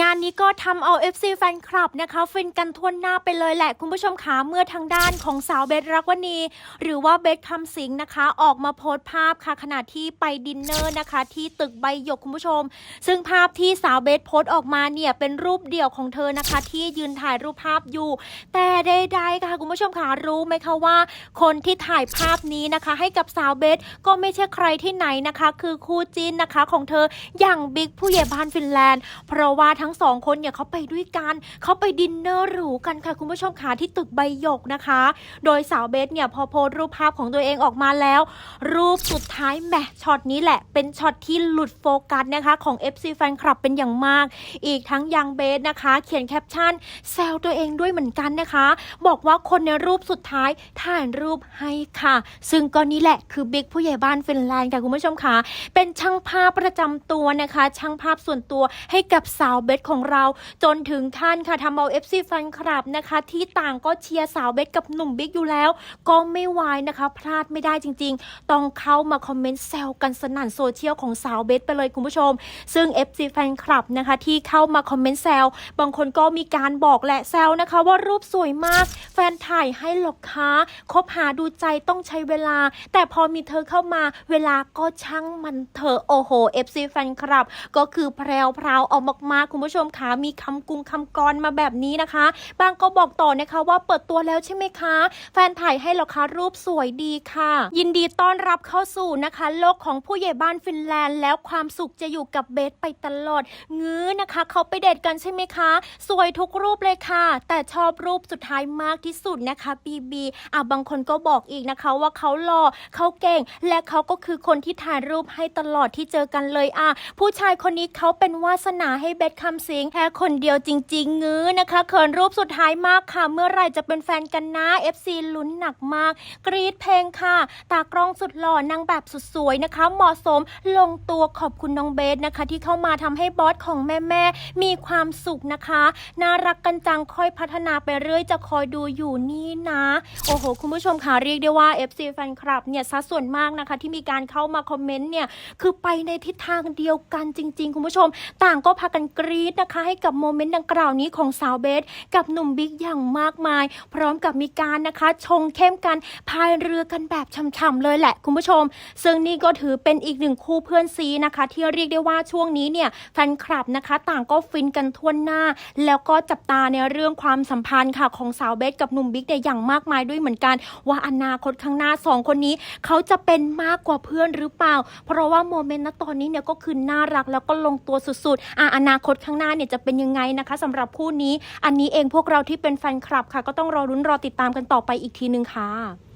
งานนี้ก็ทำเอา FC แฟนคลับนะคะฟินกันทั่วหน้าไปเลยแหละคุณผู้ชมคะเมื่อทางด้านของสาวเบสรักวณีหรือว่าเบสคำสิงนะคะ ออกมาโพสต์ภาพค่ะขณะที่ไปดินเนอร์นะคะ ที่ตึกใบหยกคุณผู้ชม ซึ่งภาพที่สาวเบสโพสต์ออกมาเนี่ยเป็นรูปเดี่ยวของเธอนะคะ ที่ยืนถ่ายรูปภาพอยู่ แต่ใดๆค่ะคุณผู้ชมคะรู้ไหมคะว่า คนที่ถ่ายภาพนี้นะคะ ให้กับสาวเบสก็ไม่ใช่ใครที่ไหนนะคะ คือคู่จิ้นนะคะของเธออย่างบิ๊กผู้ใหญ่บ้านฟินแลนด์ เพราะว่าทั้งสองคนเนี่ยเขาไปด้วยกันเขาไปดินเนอร์หรูกันค่ะคุณผู้ชมค่ะที่ตึกใบหยกนะคะ โดยสาวเบสเนี่ยพอโพสรูปภาพของตัวเองออกมาแล้ว รูปสุดท้ายแหมช็อตนี้แหละ เป็นช็อตที่หลุดโฟกัสนะคะของ FC แฟนคลับเป็นอย่างมาก อีกทั้งยังเบสนะคะ เขียนแคปชั่นแซวตัวเองด้วยเหมือนกันนะคะ บอกว่าคนในรูปสุดท้ายถ่ายรูปให้ค่ะ ซึ่งก็นี่แหละคือบิ๊กผู้ใหญ่บ้านฟินแลนด์ค่ะคุณผู้ชมค่ะเป็นช่างภาพประจำตัวนะคะ ช่างภาพส่วนตัวให้กับสาวเบสของเราจนถึงขั้นค่ะทำเอา FC แฟนคลับนะคะ ที่ต่างก็เชียร์สาวเบสกับหนุ่มบิ๊กอยู่แล้ว ก็ไม่วายนะคะ พลาดไม่ได้จริง ๆ ต้องเข้ามาคอมเมนต์แซวกันสนั่นโซเชียลของสาวเบสไปเลยคุณผู้ชม ซึ่ง FC แฟนคลับนะคะ ที่เข้ามาคอมเมนต์แซวบางคนก็มีการบอกแหละแซวนะคะ ว่ารูปสวยมาก แฟนถ่ายให้หรอกคะคบหาดูใจต้องใช้เวลา แต่พอมีเธอเข้ามาเวลาก็ช่างมันเถอโอ้โห FC แฟนคลับ ก็คือแพรวพราวออกมากๆคุณผู้ชมคะมีคำกุงคำกรมาแบบนี้นะคะ บางก็บอกต่อนะคะว่าเปิดตัวแล้วใช่ไหมคะ แฟนถ่ายให้หรอคะรูปสวยดีค่ะ ยินดีต้อนรับเข้าสู่นะคะ โลกของผู้ใหญ่บ้านฟินแลนด์ แล้วความสุขจะอยู่กับเบสไปตลอดงื้อนะคะ เขาไปเดทกันใช่ไหมคะ สวยทุกรูปเลยค่ะ แต่ชอบรูปสุดท้ายมากที่สุดนะคะบีบีอะบางคนก็บอกอีกนะคะว่าเขาหล่อเขาเก่ง และเขาก็คือคนที่ถ่ายรูปให้ตลอดที่เจอกันเลยอะผู้ชายคนนี้เขาเป็นวาสนาให้เบสคำสิงแค่คนเดียวจริง ๆ งื้อนะคะเขินรูปสุดท้ายมากค่ะ เมื่อไรจะเป็นแฟนกันนะ FC ลุ้นหนักมาก กรีดเพลงค่ะ ตากล้องสุดหล่อนางแบบสุดสวยนะคะ เหมาะสมลงตัวขอบคุณน้องเบสนะคะ ที่เข้ามาทำให้บอสของแม่ๆมีความสุขนะคะ น่ารักกันจังค่อยพัฒนาไปเรื่อยจะคอยดูอยู่นี่นะ โอ้โห คุณผู้ชมค่ะเรียกได้ว่า FC แฟนคลับเนี่ยสัดส่วนมากนะคะ ที่มีการเข้ามาคอมเมนต์เนี่ยคือไปในทิศทางเดียวกันจริง ๆ คุณผู้ชม ต่างก็พากันกรีดนะคะ ให้กับโมเมนต์ดังกล่าวนี้ของสาวเบสกับหนุ่มบิ๊กอย่างมากมาย พร้อมกับมีการนะคะชงเข้มกันพายเรือกันแบบช่ำๆเลยแหละคุณผู้ชม ซึ่งนี่ก็ถือเป็นอีกหนึ่งคู่เพื่อนซีนะคะ ที่เรียกได้ว่าช่วงนี้เนี่ยแฟนคลับนะคะ ต่างก็ฟินกันทั่วหน้า แล้วก็จับตาในเรื่องความสัมพันธ์ค่ะของสาวเบสกับหนุ่มบิ๊กเนี่ยอย่างมากมายด้วยเหมือนกัน ว่าอนาคตข้างหน้าสองคนนี้ เขาจะเป็นมากกว่าเพื่อนหรือเปล่า เพราะว่าโมเมนต์ณตอนนี้เนี่ยก็คือน่ารักแล้วก็ลงตัวสุดๆอะอนาคตข้างางหน้าเนี่ยจะเป็นยังไงนะคะสำหรับคู่นี้ อันนี้เองพวกเราที่เป็นแฟนคลับค่ะ ก็ต้องรอรุ้นรอติดตามกันต่อไปอีกทีนึงค่ะ